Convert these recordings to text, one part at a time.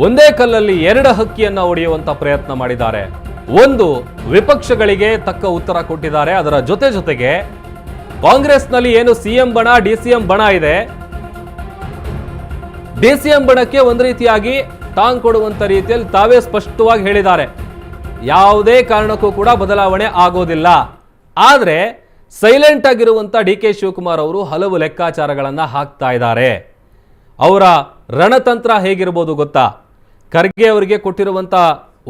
ಒಂದೇ ಕಲ್ಲಲ್ಲಿ ಎರಡು ಹಕ್ಕಿಯನ್ನ ಹೊಡೆಯುವಂತ ಪ್ರಯತ್ನ ಮಾಡಿದ್ದಾರೆ. ಒಂದು ವಿಪಕ್ಷಗಳಿಗೆ ತಕ್ಕ ಉತ್ತರ ಕೊಟ್ಟಿದ್ದಾರೆ. ಅದರ ಜೊತೆ ಜೊತೆಗೆ ಕಾಂಗ್ರೆಸ್ನಲ್ಲಿ ಏನು ಸಿಎಂ ಬಣ, ಡಿ ಸಿ ಎಂ ಬಣ ಇದೆ. ಡಿ ಸಿ ಎಂ ಬಣಕ್ಕೆ ಒಂದು ರೀತಿಯಾಗಿ ಟಾಂಗ್ ಕೊಡುವಂತ ರೀತಿಯಲ್ಲಿ ತಾವೇ ಸ್ಪಷ್ಟವಾಗಿ ಹೇಳಿದ್ದಾರೆ. ಯಾವುದೇ ಕಾರಣಕ್ಕೂ ಕೂಡ ಬದಲಾವಣೆ ಆಗೋದಿಲ್ಲ. ಆದರೆ ಸೈಲೆಂಟ್ ಆಗಿರುವಂಥ ಡಿ ಕೆ ಶಿವಕುಮಾರ್ ಅವರು ಹಲವು ಲೆಕ್ಕಾಚಾರಗಳನ್ನು ಹಾಕ್ತಾ ಇದ್ದಾರೆ. ಅವರ ರಣತಂತ್ರ ಹೇಗಿರ್ಬೋದು ಗೊತ್ತಾ? ಖರ್ಗೆ ಅವರಿಗೆ ಕೊಟ್ಟಿರುವಂಥ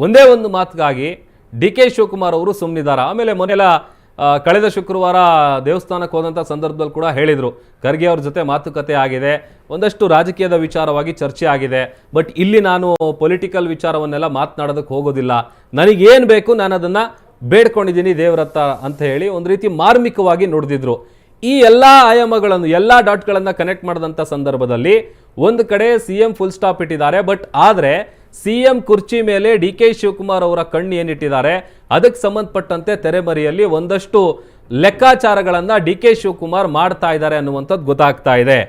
ಒಂದೇ ಒಂದು ಮಾತಿಗಾಗಿ ಡಿ ಕೆ ಶಿವಕುಮಾರ್ ಅವರು ಸುಮ್ಮನಿದ್ದಾರೆ ಆಮೇಲೆ ಮೊನ್ನೆಲ್ಲ ಕಳೆದ ಶುಕ್ರವಾರ ದೇವಸ್ಥಾನಕ್ಕೆ ಹೋದಂಥ ಸಂದರ್ಭದಲ್ಲಿ ಕೂಡ ಹೇಳಿದರು, ಖರ್ಗೆ ಅವ್ರ ಜೊತೆ ಮಾತುಕತೆ ಆಗಿದೆ, ಒಂದಷ್ಟು ರಾಜಕೀಯದ ವಿಚಾರವಾಗಿ ಚರ್ಚೆ ಆಗಿದೆ, ಬಟ್ ಇಲ್ಲಿ ನಾನು ಪೊಲಿಟಿಕಲ್ ವಿಚಾರವನ್ನೆಲ್ಲ ಮಾತನಾಡೋದಕ್ಕೆ ಹೋಗೋದಿಲ್ಲ. ನನಗೇನು ಬೇಕು ನಾನು ಅದನ್ನು ಬೇಡ್ಕೊಂಡಿದ್ದೀನಿ ದೇವರತ್ತ ಅಂತ ಹೇಳಿ ಒಂದು ರೀತಿ ಮಾರ್ಮಿಕವಾಗಿ ನೋಡಿದ್ರು ಈ ಎಲ್ಲ ಆಯಾಮಗಳನ್ನು, ಎಲ್ಲ ಡಾಟ್ಗಳನ್ನು ಕನೆಕ್ಟ್ ಮಾಡಿದಂಥ ಸಂದರ್ಭದಲ್ಲಿ ಒಂದು ಕಡೆ ಸಿ ಎಂ ಫುಲ್ ಸ್ಟಾಪ್ ಇಟ್ಟಿದ್ದಾರೆ ಬಟ್ ಆದರೆ ಸಿ ಎಂ ಕುರ್ಚಿ ಮೇಲೆ ಡಿ ಕೆ ಶಿವಕುಮಾರ್ ಅವರ ಕಣ್ಣು ಏನಿಟ್ಟಿದ್ದಾರೆ, ಅದಕ್ಕೆ ಸಂಬಂಧಪಟ್ಟಂತೆ ತೆರೆಮರೆಯಲ್ಲಿ ಒಂದಷ್ಟು ಲೆಕ್ಕಾಚಾರಗಳನ್ನು ಡಿ ಕೆ ಶಿವಕುಮಾರ್ ಮಾಡ್ತಾ ಇದ್ದಾರೆ ಅನ್ನುವಂಥದ್ದು ಗೊತ್ತಾಗ್ತಾ ಇದೆ.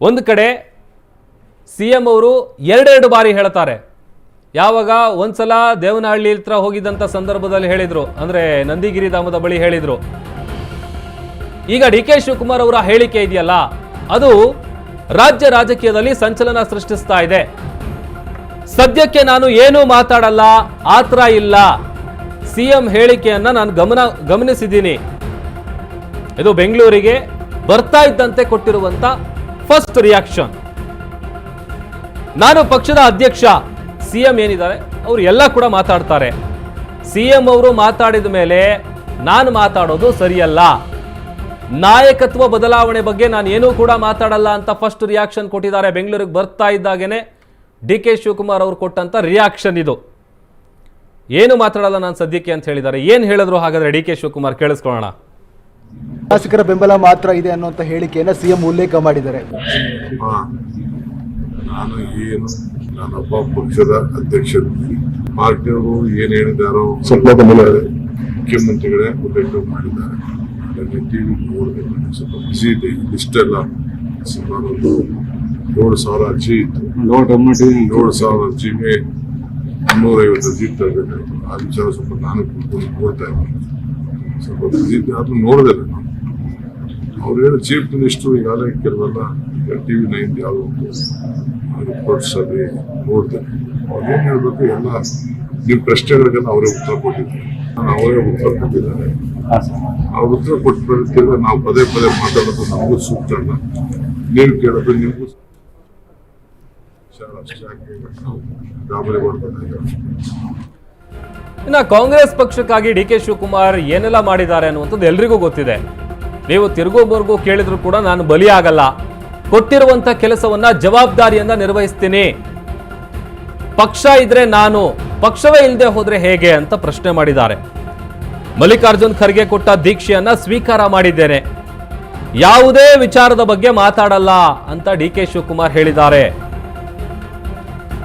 ಒಂದು ಕಡೆ ಸಿ ಎಂ ಅವರು ಎರಡೆರಡು ಬಾರಿ ಹೇಳ್ತಾರೆ, ಯಾವಾಗ ಒಂದ್ಸಲ ದೇವನಹಳ್ಳಿ ಹತ್ರ ಹೋಗಿದ್ದಂಥ ಸಂದರ್ಭದಲ್ಲಿ ಹೇಳಿದರು, ಅಂದ್ರೆ ನಂದಿಗಿರಿ ಧಾಮದ ಬಳಿ ಹೇಳಿದರು. ಈಗ ಡಿ ಕೆ ಶಿವಕುಮಾರ್ ಅವರ ಹೇಳಿಕೆ ಇದೆಯಲ್ಲ, ಅದು ರಾಜ್ಯ ರಾಜಕೀಯದಲ್ಲಿ ಸಂಚಲನ ಸೃಷ್ಟಿಸ್ತಾ ಇದೆ. ಸದ್ಯಕ್ಕೆ ನಾನು ಏನೂ ಮಾತಾಡಲ್ಲ, ಆತ್ರ ಇಲ್ಲ. ಸಿಎಂ ಹೇಳಿಕೆಯನ್ನ ನಾನು ಗಮನ, ಗಮನಿಸಿದ್ದೀನಿ. ಇದು ಬೆಂಗಳೂರಿಗೆ ಬರ್ತಾ ಇದ್ದಂತೆ ಕೊಟ್ಟಿರುವಂತ ಫಸ್ಟ್ ರಿಯಾಕ್ಷನ್ ನಾನು ಪಕ್ಷದ ಅಧ್ಯಕ್ಷ, ಸಿಎಂ ಏನಿದ್ದಾರೆ, ಅವರು ಎಲ್ಲ ಕೂಡ ಮಾತಾಡ್ತಾರೆ. ಸಿಎಂ ಅವರು ಮಾತಾಡಿದ ಮೇಲೆ ನಾನು ಮಾತಾಡೋದು ಸರಿಯಲ್ಲ. ನಾಯಕತ್ವ ಬದಲಾವಣೆ ಬಗ್ಗೆ ನಾನು ಏನೂ ಕೂಡ ಮಾತಾಡಲ್ಲ ಅಂತ ಫಸ್ಟ್ ರಿಯಾಕ್ಷನ್ ಕೊಟ್ಟಿದ್ದಾರೆ. ಬೆಂಗಳೂರಿಗೆ ಬರ್ತಾ ಇದ್ದಾಗೇನೆ ಡಿ ಕೆ ಶಿವಕುಮಾರ್ ಅವರು ಕೊಟ್ಟಂತ ರಿಯಾಕ್ಷನ್ ಇದು. ಏನು ಮಾತಾಡಲ್ಲ ನಾನು ಸದ್ಯಕ್ಕೆ ಅಂತ ಹೇಳಿದ್ದಾರೆ. ಏನು ಹೇಳಿದ್ರು ಹಾಗಾದ್ರೆ ಡಿ ಕೆ ಶಿವಕುಮಾರ್ ಕೇಳಿಸ್ಕೊಳ್ಳೋಣ. ಶಾಸಕರ ಬೆಂಬಲ ಮಾತ್ರ ಇದೆ ಅನ್ನುವಂತ ಹೇಳಿಕೆಯನ್ನ ಸಿಎಂ ಉಲ್ಲೇಖ ಮಾಡಿದ್ದಾರೆ. ನಾನು ಏನು ನಾನೊಬ್ಬ ಪಕ್ಷದ ಅಧ್ಯಕ್ಷರು ಪಾರ್ಟಿಯವರು ಏನ್ ಹೇಳಿದಾರೋ ಸ್ವಲ್ಪ ಮುಖ್ಯಮಂತ್ರಿಗಳೇ ಉಲ್ಲೇಖ ಮಾಡಿದ್ದಾರೆ. ಅದನ್ನ ಟಿವಿ ನೋಡಿದೆ ನೋಡಬೇಕು ಸ್ವಲ್ಪ ಬಿಸಿ ಇದೆ. ಇಷ್ಟೆಲ್ಲ ಸುಮಾರು ಒಂದು ಏಳು ಸಾವಿರ ಜಿ ಇತ್ತು. ಏಳು ಸಾವಿರ ಅರ್ಜಿಗೆ ಮುನ್ನೂರೈವತ್ತು ಅರ್ಜಿ ತರಬೇಕಾಯ್ತು ಆ ವಿಚಾರ ಸ್ವಲ್ಪ ನಾನು ಕೂತ್ಕೊಂಡು ನೋಡ್ತಾ ಇದ್ದೀನಿ ಸ್ವಲ್ಪ ಬಿಸಿ ಇದ್ದೆ. ಅದನ್ನು ನೋಡಿದೆ ನಾನು. ಅವ್ರು ಹೇಳಿ ಚೀಫ್ ಮಿನಿಸ್ಟ್ರು ಈಗಾಗಲೇ ಕೆಲವೆಲ್ಲ ಟಿ ವಿ ನೈನ್ ಯಾವುದೋ ರಿಪೋರ್ಟ್ಸ್ ಅಲ್ಲಿ ನೋಡ್ತೇನೆ ಅವ್ರು ಏನು ಹೇಳ್ಬೇಕು ಎಲ್ಲ ನಿಮ್ಮ ಪ್ರಶ್ನೆಗಳಿಗೆಲ್ಲ ಅವರೇ ಉತ್ತರ ಕೊಟ್ಟಿದ್ದಾರೆ. ನಾನು ಅವರೇ ಉತ್ತರ ಕೊಟ್ಟಿದ್ದಾರೆ. ಅವ್ರ ಉತ್ತರ ಕೊಟ್ಟು ಬರುತ್ತಿಲ್ಲ ನಾವು ಪದೇ ಪದೇ ಮಾತಾಡೋದು ನಮಗೂ ಸೂಕ್ತ ಅಲ್ಲ. ನೀವು ಕೇಳೋದು ನಿಮಗೂ ಗಾಬರಿ ಇನ್ನು ಕಾಂಗ್ರೆಸ್ ಪಕ್ಷಕ್ಕಾಗಿ ಡಿ ಕೆ ಶಿವಕುಮಾರ್ ಏನೆಲ್ಲ ಮಾಡಿದ್ದಾರೆ ಅನ್ನುವಂಥದ್ದು ಎಲ್ರಿಗೂ ಗೊತ್ತಿದೆ. ನೀವು ತಿರುಗೋಬರ್ಗೂ ಕೇಳಿದ್ರು ಕೂಡ ನಾನು ಬಲಿಯಾಗಲ್ಲ. ಕೊಟ್ಟಿರುವಂತ ಕೆಲಸವನ್ನ ಜವಾಬ್ದಾರಿಯಿಂದ ನಿರ್ವಹಿಸ್ತೀನಿ. ಪಕ್ಷ ಇದ್ರೆ ನಾನು ಪಕ್ಷವೇ ಇಲ್ಲದೆ ಹೋದ್ರೆ ಹೇಗೆ ಅಂತ ಪ್ರಶ್ನೆ ಮಾಡಿದ್ದಾರೆ. ಮಲ್ಲಿಕಾರ್ಜುನ್ ಖರ್ಗೆ ಕೊಟ್ಟ ದೀಕ್ಷೆಯನ್ನ ಸ್ವೀಕಾರ ಮಾಡಿದ್ದೇನೆ. ಯಾವುದೇ ವಿಚಾರದ ಬಗ್ಗೆ ಮಾತಾಡಲ್ಲ ಅಂತ ಡಿ ಕೆ ಶಿವಕುಮಾರ್ ಹೇಳಿದ್ದಾರೆ.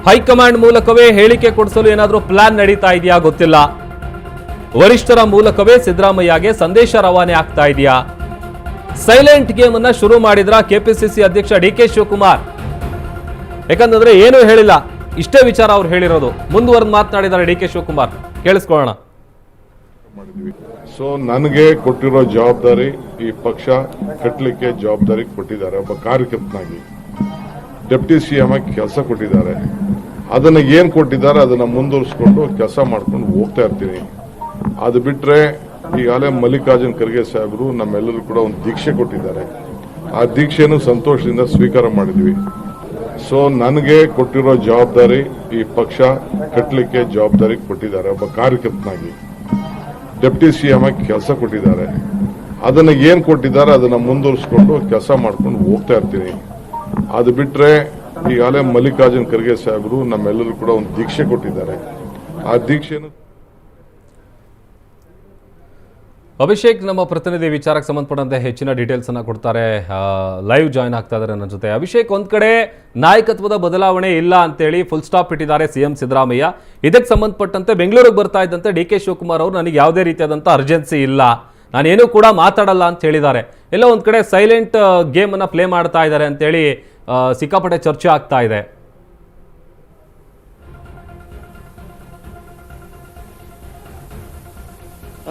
ಹೈಕಮಾಂಡ್ ಮೂಲಕವೇ ಹೇಳಿಕೆ ಕೊಡಿಸಲು ಏನಾದರೂ ಪ್ಲಾನ್ ನಡೀತಾ ಇದೆಯಾ ಗೊತ್ತಿಲ್ಲ. ವರಿಷ್ಠರ ಮೂಲಕವೇ ಸಿದ್ದರಾಮಯ್ಯಗೆ ಸಂದೇಶ ರವಾನೆ ಆಗ್ತಾ ಇದೆಯಾ. ಸೈಲೆಂಟ್ ಗೇಮ್ ಅನ್ನ ಶುರು ಮಾಡಿದ್ರ ಕೆಪಿಸಿಸಿ ಅಧ್ಯಕ್ಷ ಡಿ ಕೆ ಶಿವಕುಮಾರ್. ಯಾಕಂತಂದ್ರೆ ಏನೂ ಹೇಳಿಲ್ಲ. ಇಷ್ಟೇ ವಿಚಾರ ಅವ್ರು ಹೇಳಿರೋದು. ಮುಂದುವರೆದು ಮಾತನಾಡಿದ್ದಾರೆ ಡಿ ಕೆ ಶಿವಕುಮಾರ್. ಕೇಳಿಸ್ಕೊಳ್ಳೋಣ. ಮಾಡಿದ್ವಿ ಸೊ ನನಗೆ ಕೊಟ್ಟಿರೋ ಜವಾಬ್ದಾರಿ ಈ ಪಕ್ಷ ಕಟ್ಟಲಿಕ್ಕೆ ಜವಾಬ್ದಾರಿ ಕೊಟ್ಟಿದ್ದಾರೆ. ಒಬ್ಬ ಕಾರ್ಯಕರ್ತನಾಗಿ ಡೆಪ್ಟಿ ಸಿ ಎಂ ಆಗಿ ಕೆಲಸ ಕೊಟ್ಟಿದ್ದಾರೆ. ಅದನ್ನ ಏನು ಕೊಟ್ಟಿದ್ದಾರೆ ಅದನ್ನ ಮುಂದುವರಿಸ್ಕೊಂಡು ಕೆಲಸ ಮಾಡ್ಕೊಂಡು ಹೋಗ್ತಾ ಇರ್ತೀನಿ. ಅದು ಬಿಟ್ಟರೆ ಈಗಾಗಲೇ ಮಲ್ಲಿಕಾರ್ಜುನ್ ಖರ್ಗೆ ಸಾಹೇಬರು ನಮ್ಮೆಲ್ಲರೂ ಕೂಡ ಒಂದು ದೀಕ್ಷೆ ಕೊಟ್ಟಿದ್ದಾರೆ. ಆ ದೀಕ್ಷೆಯನ್ನು ಸಂತೋಷದಿಂದ ಸ್ವೀಕಾರ ಮಾಡಿದ್ವಿ. ಸೊ ನನಗೆ ಕೊಟ್ಟಿರೋ ಜವಾಬ್ದಾರಿ ಈ ಪಕ್ಷ ಕಟ್ಟಲಿಕ್ಕೆ ಜವಾಬ್ದಾರಿ ಕೊಟ್ಟಿದ್ದಾರೆ. ಒಬ್ಬ ಕಾರ್ಯಕರ್ತನಾಗಿ. ಡೆಪ್ಟಿ ಸಿ ಎಂ ಆಗಿ ಕೆಲಸ ಕೊಟ್ಟಿದ್ದಾರೆ. ಅದನ್ನ ಏನ್ ಕೊಟ್ಟಿದ್ದಾರೆ ಅದನ್ನ ಮುಂದುವರಿಸ್ಕೊಂಡು ಕೆಲಸ ಮಾಡ್ಕೊಂಡು ಹೋಗ್ತಾ ಇರ್ತೀನಿ. ಅದು ಬಿಟ್ರೆ ಈಗಾಗಲೇ ಮಲ್ಲಿಕಾರ್ಜುನ್ ಖರ್ಗೆ ಸಾಹೇಬರು ನಮ್ಮೆಲ್ಲರೂ ಕೂಡ ಒಂದು ದೀಕ್ಷೆ ಕೊಟ್ಟಿದ್ದಾರೆ. ಆ ದೀಕ್ಷೆಯನ್ನು ಅಭಿಷೇಕ್, ನಮ್ಮ ಪ್ರತಿನಿಧಿ ವಿಚಾರಕ್ಕೆ ಸಂಬಂಧಪಟ್ಟಂತೆ ಹೆಚ್ಚಿನ ಡೀಟೇಲ್ಸ್ ಅನ್ನ ಕೊಡ್ತಾರೆ. ಲೈವ್ ಜಾಯ್ನ್ ಆಗ್ತಾ ಇದ್ದಾರೆ ನನ್ನ ಜೊತೆ. ಅಭಿಷೇಕ್, ಒಂದ್ ಕಡೆ ನಾಯಕತ್ವದ ಬದಲಾವಣೆ ಇಲ್ಲ ಅಂತೇಳಿ ಫುಲ್ ಸ್ಟಾಪ್ ಇಟ್ಟಿದ್ದಾರೆ ಸಿಎಂ ಸಿದ್ದರಾಮಯ್ಯ. ಇದಕ್ಕೆ ಸಂಬಂಧಪಟ್ಟಂತೆ ಬೆಂಗಳೂರಿಗೆ ಬರ್ತಾ ಇದ್ದಂತೆ ಡಿ ಕೆ ಶಿವಕುಮಾರ್ ಅವರು ನನಗೆ ಯಾವುದೇ ರೀತಿಯಾದಂಥ ಅರ್ಜೆನ್ಸಿ ಇಲ್ಲ. ನಾನೇನು ಕೂಡ ಮಾತಾಡಲ್ಲ ಅಂತ ಹೇಳಿದ್ದಾರೆ. ಎಲ್ಲ ಒಂದ್ ಕಡೆ ಸೈಲೆಂಟ್ ಗೇಮ್ ಅನ್ನ ಪ್ಲೇ ಮಾಡ್ತಾ ಇದ್ದಾರೆ ಅಂತೇಳಿ ಸಿಕ್ಕಾಪಟ್ಟೆ ಚರ್ಚೆ ಆಗ್ತಾ ಇದೆ.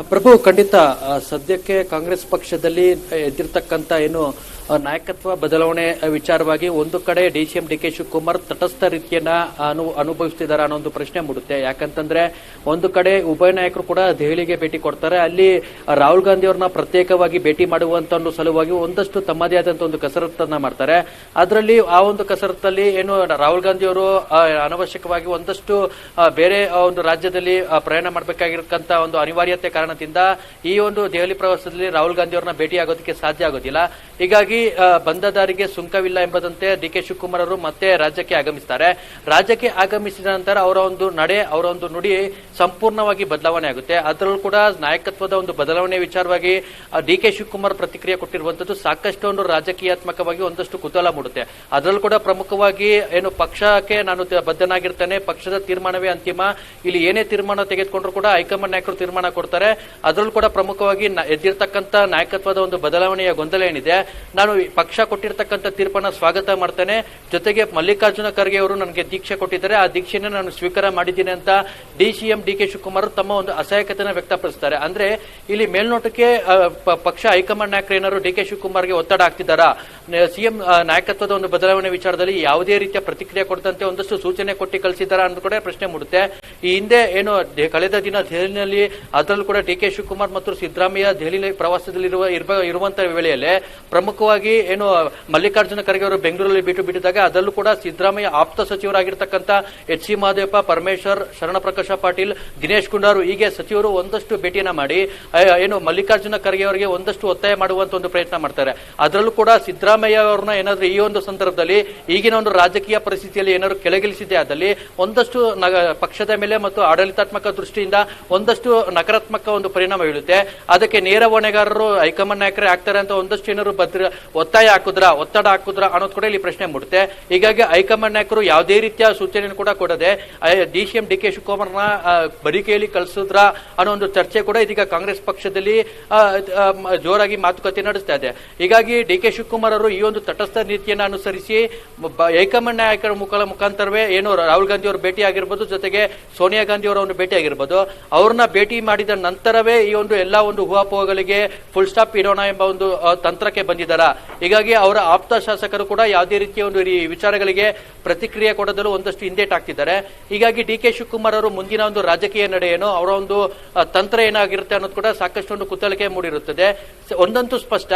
ಪ್ರಭು ಖಂಡಿತ ಸದ್ಯಕ್ಕೆ ಕಾಂಗ್ರೆಸ್ ಪಕ್ಷದಲ್ಲಿ ಎದ್ದಿರ್ತಕ್ಕಂಥ ಏನು ನಾಯಕತ್ವ ಬದಲಾವಣೆ ವಿಚಾರವಾಗಿ ಒಂದು ಕಡೆ ಡಿ ಡಿ ಕೆ ಶಿವಕುಮಾರ್ ತಟಸ್ಥ ರೀತಿಯನ್ನ ಅನು ಅನುಭವಿಸ್ತಿದ್ದಾರೆ ಅನ್ನೋ ಒಂದು ಪ್ರಶ್ನೆ ಮೂಡುತ್ತೆ. ಯಾಕಂತಂದ್ರೆ ಒಂದು ಕಡೆ ಉಭಯ ನಾಯಕರು ಕೂಡ ದೆಹಲಿಗೆ ಭೇಟಿ ಕೊಡ್ತಾರೆ. ಅಲ್ಲಿ ರಾಹುಲ್ ಗಾಂಧಿ ಅವ್ರನ್ನ ಪ್ರತ್ಯೇಕವಾಗಿ ಭೇಟಿ ಮಾಡುವಂತ ಒಂದು ಸಲುವಾಗಿ ಒಂದಷ್ಟು ತಮ್ಮದೇ ಆದಂತ ಒಂದು ಕಸರತ್ತನ್ನ ಮಾಡ್ತಾರೆ. ಅದರಲ್ಲಿ ಆ ಒಂದು ಕಸರತ್ತಲ್ಲಿ ಏನು ರಾಹುಲ್ ಗಾಂಧಿ ಅವರು ಅನವಶ್ಯಕವಾಗಿ ಒಂದಷ್ಟು ಬೇರೆ ಒಂದು ರಾಜ್ಯದಲ್ಲಿ ಪ್ರಯಾಣ ಮಾಡಬೇಕಾಗಿರ್ತಕ್ಕಂಥ ಒಂದು ಅನಿವಾರ್ಯತೆ ಕಾರಣದಿಂದ ಈ ಒಂದು ದೆಹಲಿ ಪ್ರವಾಸದಲ್ಲಿ ರಾಹುಲ್ ಗಾಂಧಿ ಅವರನ್ನ ಭೇಟಿ ಆಗೋದಕ್ಕೆ ಸಾಧ್ಯ ಆಗೋದಿಲ್ಲ. ಹೀಗಾಗಿ ಆ, ಬಂದ ದಾರಿಗೆ ಸುಂಕವಿಲ್ಲ ಎಂಬುದಂತೆ ಡಿ ಕೆ ಶಿವಕುಮಾರ್ ಅವರು ಮತ್ತೆ ರಾಜ್ಯಕ್ಕೆ ಆಗಮಿಸ್ತಾರೆ. ರಾಜ್ಯಕ್ಕೆ ಆಗಮಿಸಿದ ನಂತರ ಅವರ ಒಂದು ನಡೆ ಅವರ ಒಂದು ನುಡಿ ಸಂಪೂರ್ಣವಾಗಿ ಬದಲಾವಣೆ ಆಗುತ್ತೆ. ಅದರಲ್ಲೂ ಕೂಡ ನಾಯಕತ್ವದ ಒಂದು ಬದಲಾವಣೆ ವಿಚಾರವಾಗಿ ಡಿ ಕೆ ಶಿವಕುಮಾರ್ ಪ್ರತಿಕ್ರಿಯೆ ಕೊಟ್ಟಿರುವಂತದ್ದು ಸಾಕಷ್ಟು ಒಂದು ರಾಜಕೀಯಾತ್ಮಕವಾಗಿ ಒಂದಷ್ಟು ಕುತೂಹಲ ಮೂಡುತ್ತೆ. ಅದರಲ್ಲೂ ಕೂಡ ಪ್ರಮುಖವಾಗಿ ಏನು ಪಕ್ಷಕ್ಕೆ ನಾನು ಬದ್ಧನಾಗಿರ್ತೇನೆ ಪಕ್ಷದ ತೀರ್ಮಾನವೇ ಅಂತಿಮ. ಇಲ್ಲಿ ಏನೇ ತೀರ್ಮಾನ ತೆಗೆದುಕೊಂಡ್ರು ಕೂಡ ಹೈಕಮಾಂಡ್ ನಾಯಕರು ತೀರ್ಮಾನ ಕೊಡ್ತಾರೆ. ಅದರಲ್ಲೂ ಕೂಡ ಪ್ರಮುಖವಾಗಿ ಎದ್ದಿರತಕ್ಕಂತ ನಾಯಕತ್ವದ ಒಂದು ಬದಲಾವಣೆಯ ಗೊಂದಲ ಏನಿದೆ? ಈ ಪಕ್ಷ ಕೊಟ್ಟಿರ್ತಕ್ಕಂಥ ತೀರ್ಪನ್ನ ಸ್ವಾಗತ ಮಾಡ್ತೇನೆ. ಜೊತೆಗೆ ಮಲ್ಲಿಕಾರ್ಜುನ ಖರ್ಗೆ ಅವರು ನನಗೆ ದೀಕ್ಷೆ ಕೊಟ್ಟಿದ್ದಾರೆ. ಆ ದೀಕ್ಷೆಯನ್ನು ನಾನು ಸ್ವೀಕಾರ ಮಾಡಿದ್ದೀನಿ ಅಂತ D C M D K Shivakumar ತಮ್ಮ ಒಂದು ಅಸಹಾಯಕತೆಯನ್ನು ವ್ಯಕ್ತಪಡಿಸ್ತಾರೆ. ಅಂದ್ರೆ ಇಲ್ಲಿ ಮೇಲ್ನೋಟಕ್ಕೆ ಪಕ್ಷ ಹೈಕಮಾಂಡ್ ನಾಯಕರು ಏನಾದ್ರು ಡಿ ಕೆ ಶಿವಕುಮಾರ್ಗೆ ಒತ್ತಡ ಆಗ್ತಿದ್ದಾರಾ ಸಿಎಂ ನಾಯಕತ್ವದ ಒಂದು ಬದಲಾವಣೆ ವಿಚಾರದಲ್ಲಿ ಯಾವುದೇ ರೀತಿಯ ಪ್ರತಿಕ್ರಿಯೆ ಕೊಡದಂತೆ ಒಂದಷ್ಟು ಸೂಚನೆ ಕೊಟ್ಟು ಕಳಿಸಿದ್ದಾರಾ ಅಂತ ಕೂಡ ಪ್ರಶ್ನೆ ಮೂಡುತ್ತೆ. ಈ ಹಿಂದೆ ಏನು ಕಳೆದ ದಿನ ದೆಹಲಿನಲ್ಲಿ ಅದರಲ್ಲೂ ಕೂಡ ಡಿ ಕೆ ಶಿವಕುಮಾರ್ ಮತ್ತು ಸಿದ್ದರಾಮಯ್ಯ ದೆಹಲಿ ಪ್ರವಾಸದಲ್ಲಿರುವ ಇರುವ ಇರುವಂತಹ ವೇಳೆಯಲ್ಲಿ ಪ್ರಮುಖವಾಗಿ ಏನು ಮಲ್ಲಿಕಾರ್ಜುನ ಖರ್ಗೆ ಅವರು ಬೆಂಗಳೂರಲ್ಲಿ ಬಿಟ್ಟು ಬಿಟ್ಟಿದ್ದಾಗ ಅದರಲ್ಲೂ ಕೂಡ ಸಿದ್ದರಾಮಯ್ಯ ಆಪ್ತ ಸಚಿವರಾಗಿರ್ತಕ್ಕಂಥ ಎಚ್ ಸಿ ಮಹದೇವಪ್ಪ ಪರಮೇಶ್ವರ್ ಶರಣಪ್ರಕಾಶ ಪಾಟೀಲ್, ದಿನೇಶ್ ಗುಂಡಾರು ಹೀಗೆ ಸಚಿವರು ಒಂದಷ್ಟು ಭೇಟಿಯನ್ನ ಮಾಡಿ ಏನು ಮಲ್ಲಿಕಾರ್ಜುನ ಖರ್ಗೆ ಅವರಿಗೆ ಒಂದಷ್ಟು ಒತ್ತಾಯ ಮಾಡುವಂತ ಒಂದು ಪ್ರಯತ್ನ ಮಾಡ್ತಾರೆ. ಅದರಲ್ಲೂ ಕೂಡ ಸಿದ್ದರಾಮಯ್ಯ ಅವ್ರನ್ನ ಏನಾದ್ರೂ ಈ ಒಂದು ಸಂದರ್ಭದಲ್ಲಿ ಈಗಿನ ಒಂದು ರಾಜಕೀಯ ಪರಿಸ್ಥಿತಿಯಲ್ಲಿ ಏನಾದ್ರು ಕೆಳಗಿಳಿಸಿದೆ ಆದಲ್ಲಿ ಒಂದಷ್ಟು ಪಕ್ಷದ ಮೇಲೆ ಮತ್ತು ಆಡಳಿತಾತ್ಮಕ ದೃಷ್ಟಿಯಿಂದ ಒಂದಷ್ಟು ನಕಾರಾತ್ಮಕ ಒಂದು ಪರಿಣಾಮ ಬೀಳುತ್ತೆ. ಅದಕ್ಕೆ ನೇರ ಹೊಣೆಗಾರರು, ಹೈಕಮಾಂಡ್ ನಾಯಕರೇ ಆಗ್ತಾರೆ ಅಂತ ಒಂದಷ್ಟು ಏನಾದ್ರು ಭದ್ರ, ಒತ್ತಾಯ ಹಾಕುದ್ರ, ಒತ್ತಡ ಹಾಕುದ್ರ ಅನ್ನೋದು ಕೂಡ ಇಲ್ಲಿ ಪ್ರಶ್ನೆ ಮೂಡುತ್ತೆ. ಹೀಗಾಗಿ ಹೈಕಮಾಂಡ್ ನಾಯಕರು ಯಾವುದೇ ರೀತಿಯ ಸೂಚನೆಯನ್ನು ಕೂಡ ಕೊಡದೆ D C M D K ಶಿವಕುಮಾರ್ನ ಬರಿಕೆಯಲ್ಲಿ ಕಳಿಸಿದ್ರ ಅನ್ನೋ ಒಂದು ಚರ್ಚೆ ಕೂಡ ಇದೀಗ ಕಾಂಗ್ರೆಸ್ ಪಕ್ಷದಲ್ಲಿ ಜೋರಾಗಿ ಮಾತುಕತೆ ನಡೆಸ್ತಾ ಇದೆ. ಹೀಗಾಗಿ ಡಿ ಕೆ ಶಿವಕುಮಾರ್ ಅವರು ಈ ಒಂದು ತಟಸ್ಥ ನೀತಿಯನ್ನು ಅನುಸರಿಸಿ ಹೈಕಮಾಂಡ್ ನಾಯಕರ ಮುಖ ಮುಖಾಂತರವೇ ಏನು ರಾಹುಲ್ ಗಾಂಧಿ ಅವರು ಭೇಟಿ ಆಗಿರ್ಬೋದು ಜೊತೆಗೆ ಸೋನಿಯಾ ಗಾಂಧಿ ಅವರ ಒಂದು ಭೇಟಿ ಆಗಿರ್ಬೋದು ಅವ್ರನ್ನ ಭೇಟಿ ಮಾಡಿದ ನಂತರವೇ ಈ ಒಂದು ಎಲ್ಲ ಒಂದು ಹೂವಾಪೋಹಗಳಿಗೆ ಫುಲ್ ಸ್ಟಾಪ್ ಇಡೋಣ ಎಂಬ ಒಂದು ತಂತ್ರಕ್ಕೆ ಬಂದಿದ್ದಾರ. ಹೀಗಾಗಿ ಅವರ ಆಪ್ತ ಶಾಸಕರು ಕೂಡ ಯಾವುದೇ ರೀತಿಯ ಒಂದು ಈ ವಿಚಾರಗಳಿಗೆ ಪ್ರತಿಕ್ರಿಯೆ ಕೊಡೋದಲ್ಲೂ ಒಂದಷ್ಟು ಹಿಂದೇಟಾಗ್ತಿದ್ದಾರೆ ಹೀಗಾಗಿ ಡಿ ಕೆ ಶಿವಕುಮಾರ್ ಅವರು ಮುಂದಿನ ಒಂದು ರಾಜಕೀಯ ನಡೆ ಏನು, ಅವರ ಒಂದು ತಂತ್ರ ಏನಾಗಿರುತ್ತೆ ಅನ್ನೋದು ಕೂಡ ಸಾಕಷ್ಟು ಒಂದು ಕುತೂಹಲಿಕೆ ಮೂಡಿರುತ್ತದೆ ಒಂದಂತೂ ಸ್ಪಷ್ಟ,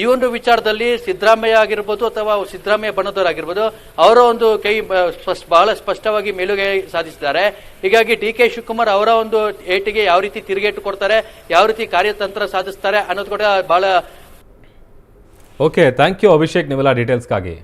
ಈ ಒಂದು ವಿಚಾರದಲ್ಲಿ ಸಿದ್ದರಾಮಯ್ಯ ಆಗಿರ್ಬೋದು ಅಥವಾ ಸಿದ್ದರಾಮಯ್ಯ ಬಣ್ಣದವರಾಗಿರ್ಬೋದು ಅವರ ಒಂದು ಕೈ ಬಹಳ ಸ್ಪಷ್ಟವಾಗಿ ಮೇಲುಗೈ ಸಾಧಿಸಿದ್ದಾರೆ. ಹೀಗಾಗಿ ಡಿ ಕೆ ಶಿವಕುಮಾರ್ ಅವರ ಒಂದು ಏಟಿಗೆ ಯಾವ ರೀತಿ ತಿರುಗೇಟು ಕೊಡ್ತಾರೆ, ಯಾವ ರೀತಿ ಕಾರ್ಯತಂತ್ರ ಸಾಧಿಸ್ತಾರೆ ಅನ್ನೋದು ಕೂಡ ಬಹಳ ಓಕೆ ಥ್ಯಾಂಕ್ ಯು ಅಭಿಷೇಕ್ ನೀವೆಲ್ಲ ಡೀಟೇಲ್ಸ್ಗಾಗಿ